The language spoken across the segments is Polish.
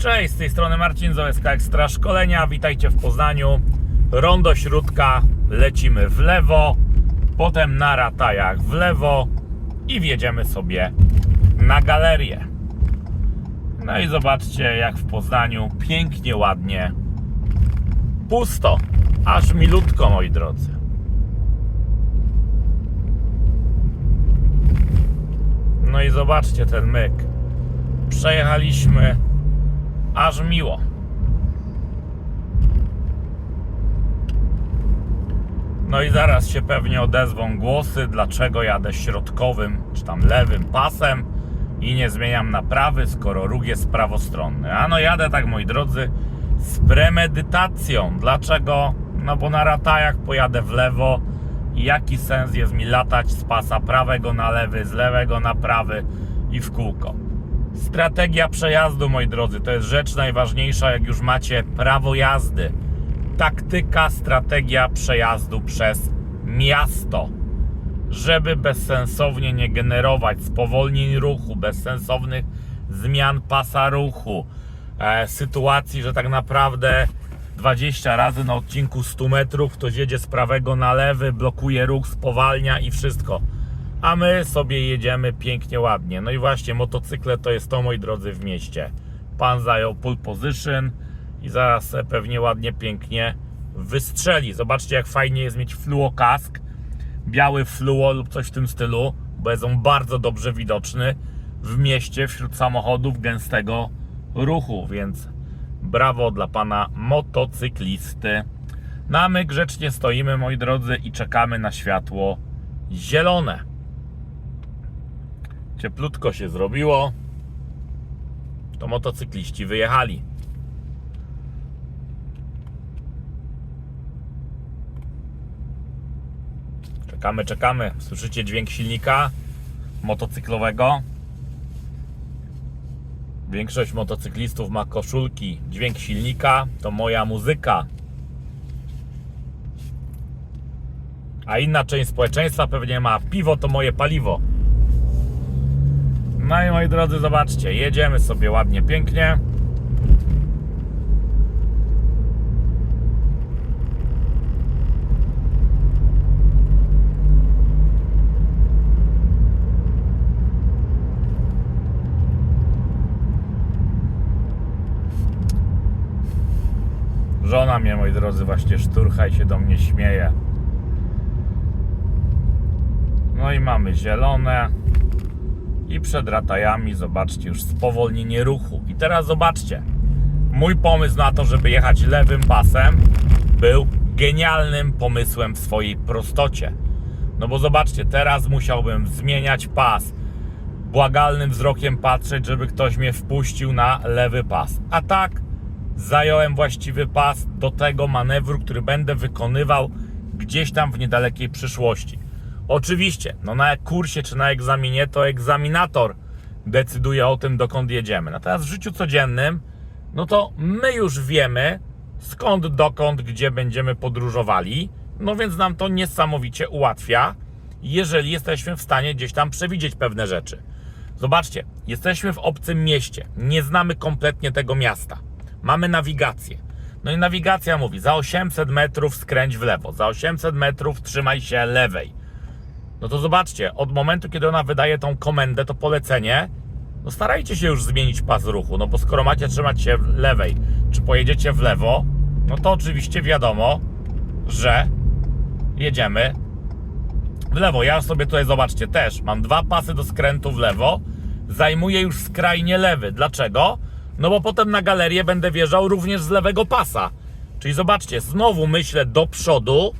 Cześć, z tej strony Marcin Zaleska, Ekstra Szkolenia. Witajcie w Poznaniu. Rondo Śródka, lecimy w lewo, potem na ratajach w lewo i wjedziemy sobie na galerię. No i zobaczcie, jak w Poznaniu pięknie, ładnie, pusto, aż milutko, moi drodzy. No i zobaczcie ten myk. Przejechaliśmy aż miło. No i zaraz się pewnie odezwą głosy, dlaczego jadę środkowym czy tam lewym pasem i nie zmieniam na prawy, skoro róg jest prawostronny. A no jadę tak, moi drodzy, z premedytacją. Dlaczego? No bo na ratajach pojadę w lewo i jaki sens jest mi latać z pasa prawego na lewy, z lewego na prawy i w kółko. Strategia przejazdu, moi drodzy, to jest rzecz najważniejsza, jak już macie prawo jazdy. Taktyka, strategia przejazdu przez miasto, żeby bezsensownie nie generować spowolnień ruchu, bezsensownych zmian pasa ruchu, e, sytuacji, że tak naprawdę 20 razy na odcinku 100 metrów ktoś jedzie z prawego na lewy, blokuje ruch, spowalnia i wszystko a my sobie jedziemy pięknie, ładnie. No i właśnie, motocykle to jest to, moi drodzy, w mieście. Pan zajął pole position i zaraz pewnie ładnie, pięknie wystrzeli. Zobaczcie, jak fajnie jest mieć fluo kask, biały fluo lub coś w tym stylu, bo jest on bardzo dobrze widoczny w mieście wśród samochodów gęstego ruchu, więc brawo dla pana motocyklisty. No a my grzecznie stoimy, moi drodzy, i czekamy na światło zielone. Cieplutko się zrobiło. To motocykliści wyjechali. Czekamy, czekamy. Słyszycie dźwięk silnika motocyklowego? Większość motocyklistów ma koszulki. Dźwięk silnika to moja muzyka. A inna część społeczeństwa pewnie ma piwo to moje paliwo. No i moi drodzy, zobaczcie, jedziemy sobie ładnie, pięknie. Żona mnie, moi drodzy, właśnie szturcha i się do mnie śmieje. No i mamy zielone. I przed ratajami, zobaczcie, już spowolnienie ruchu. I teraz zobaczcie. Mój pomysł na to, żeby jechać lewym pasem, był genialnym pomysłem w swojej prostocie. No bo zobaczcie, teraz musiałbym zmieniać pas, błagalnym wzrokiem patrzeć, żeby ktoś mnie wpuścił na lewy pas. A tak zająłem właściwy pas do tego manewru, który będę wykonywał gdzieś tam w niedalekiej przyszłości. Oczywiście, no na kursie czy na egzaminie to egzaminator decyduje o tym, dokąd jedziemy. Natomiast w życiu codziennym, no to my już wiemy skąd, dokąd, gdzie będziemy podróżowali. No więc nam to niesamowicie ułatwia, jeżeli jesteśmy w stanie gdzieś tam przewidzieć pewne rzeczy. Zobaczcie, jesteśmy w obcym mieście, nie znamy kompletnie tego miasta. Mamy nawigację. No i nawigacja mówi, za 800 metrów skręć w lewo, za 800 metrów trzymaj się lewej. No to zobaczcie, od momentu, kiedy ona wydaje tą komendę, to polecenie, no starajcie się już zmienić pas ruchu, no bo skoro macie trzymać się lewej, czy pojedziecie w lewo, no to oczywiście wiadomo, że jedziemy w lewo. Ja sobie tutaj, zobaczcie, też mam dwa pasy do skrętu w lewo, zajmuję już skrajnie lewy. Dlaczego? No bo potem na galerię będę wjeżdżał również z lewego pasa. Czyli zobaczcie, znowu myślę do przodu,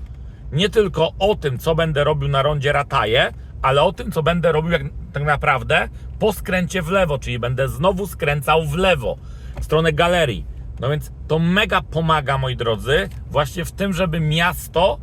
nie tylko o tym, co będę robił na rondzie Rataje, ale o tym, co będę robił jak, tak naprawdę po skręcie w lewo, czyli będę znowu skręcał w lewo, w stronę galerii. No więc to mega pomaga, moi drodzy, właśnie w tym, żeby miasto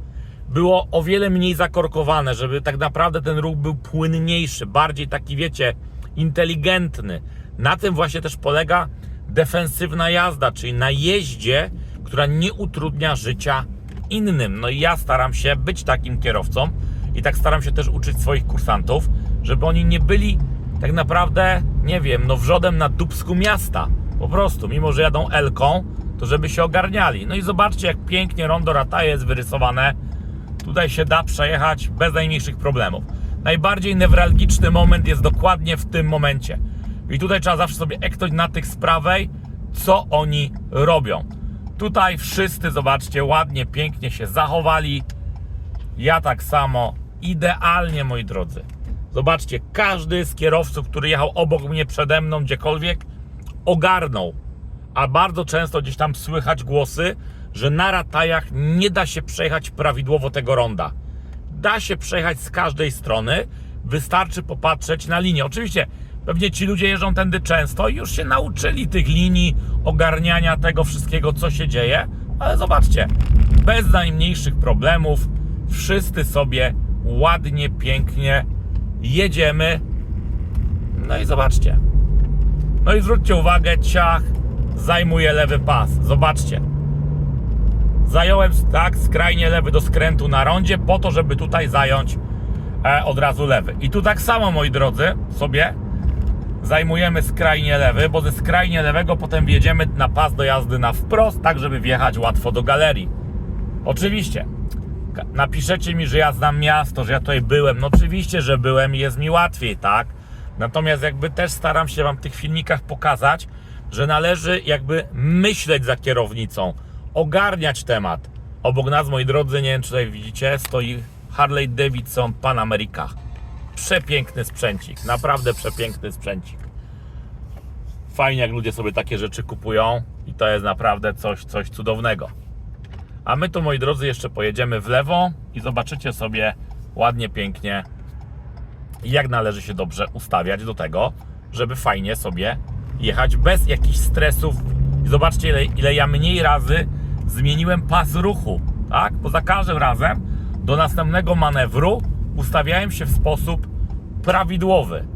było o wiele mniej zakorkowane, żeby tak naprawdę ten ruch był płynniejszy, bardziej taki, wiecie, inteligentny. Na tym właśnie też polega defensywna jazda, czyli na jeździe, która nie utrudnia życia innym. No i ja staram się być takim kierowcą i tak staram się też uczyć swoich kursantów, żeby oni nie byli tak naprawdę, nie wiem, no wrzodem na dubsku miasta. Po prostu, mimo że jadą Elką, to żeby się ogarniali. No i zobaczcie, jak pięknie rondo Rataje jest wyrysowane. Tutaj się da przejechać bez najmniejszych problemów. Najbardziej newralgiczny moment jest dokładnie w tym momencie. I tutaj trzeba zawsze sobie eknąć na tych z prawej, co oni robią. Tutaj wszyscy, zobaczcie, ładnie, pięknie się zachowali. Ja tak samo. Idealnie, moi drodzy. Zobaczcie, każdy z kierowców, który jechał obok mnie, przede mną, gdziekolwiek, ogarnął. A bardzo często gdzieś tam słychać głosy, że na ratajach nie da się przejechać prawidłowo tego ronda. Da się przejechać z każdej strony, wystarczy popatrzeć na linię. Oczywiście, pewnie ci ludzie jeżdżą tędy często i już się nauczyli tych linii, ogarniania tego wszystkiego, co się dzieje, ale zobaczcie, bez najmniejszych problemów, wszyscy sobie ładnie, pięknie jedziemy. No i zobaczcie. No i zwróćcie uwagę, ciach zajmuje lewy pas. Zobaczcie. Zająłem tak skrajnie lewy do skrętu na rondzie po to, żeby tutaj zająć e, od razu lewy. I tu tak samo, moi drodzy, sobie zajmujemy skrajnie lewy, bo ze skrajnie lewego potem wjedziemy na pas do jazdy na wprost, tak żeby wjechać łatwo do galerii. Oczywiście. Napiszecie mi, że ja znam miasto, że ja tutaj byłem. No oczywiście, że byłem i jest mi łatwiej, tak? Natomiast jakby też staram się Wam w tych filmikach pokazać, że należy jakby myśleć za kierownicą, ogarniać temat. Obok nas, moi drodzy, nie wiem czy tutaj widzicie, stoi Harley Davidson Pan America. Przepiękny sprzęcik, naprawdę przepiękny sprzęcik. Fajnie jak ludzie sobie takie rzeczy kupują i to jest naprawdę coś, coś cudownego. A my tu, moi drodzy, jeszcze pojedziemy w lewo i zobaczycie sobie ładnie, pięknie, jak należy się dobrze ustawiać do tego, żeby fajnie sobie jechać bez jakichś stresów. I zobaczcie, ile, ile ja mniej razy zmieniłem pas ruchu, tak? Bo za każdym razem do następnego manewru ustawiałem się w sposób prawidłowy.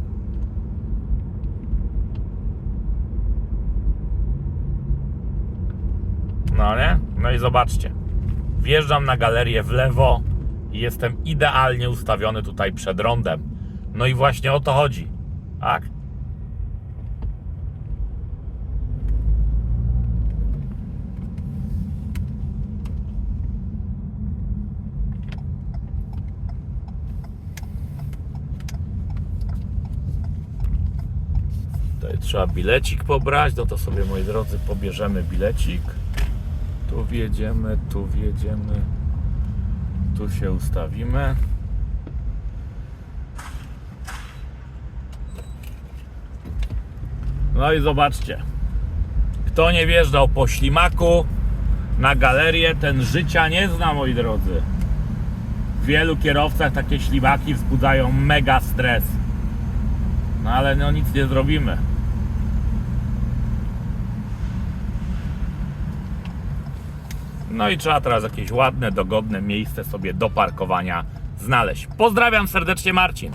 No nie? No i zobaczcie. Wjeżdżam na galerię w lewo i jestem idealnie ustawiony tutaj przed rondem. No i właśnie o to chodzi. Tak? Tutaj trzeba bilecik pobrać, no to sobie moi drodzy pobierzemy bilecik. Tu wjedziemy, tu wjedziemy, tu się ustawimy. No i zobaczcie. Kto nie wjeżdżał po ślimaku na galerię, ten życia nie zna, moi drodzy. W wielu kierowcach takie ślimaki wzbudzają mega stres. No ale no nic nie zrobimy. No i trzeba teraz jakieś ładne, dogodne miejsce sobie do parkowania znaleźć. Pozdrawiam serdecznie, Marcin.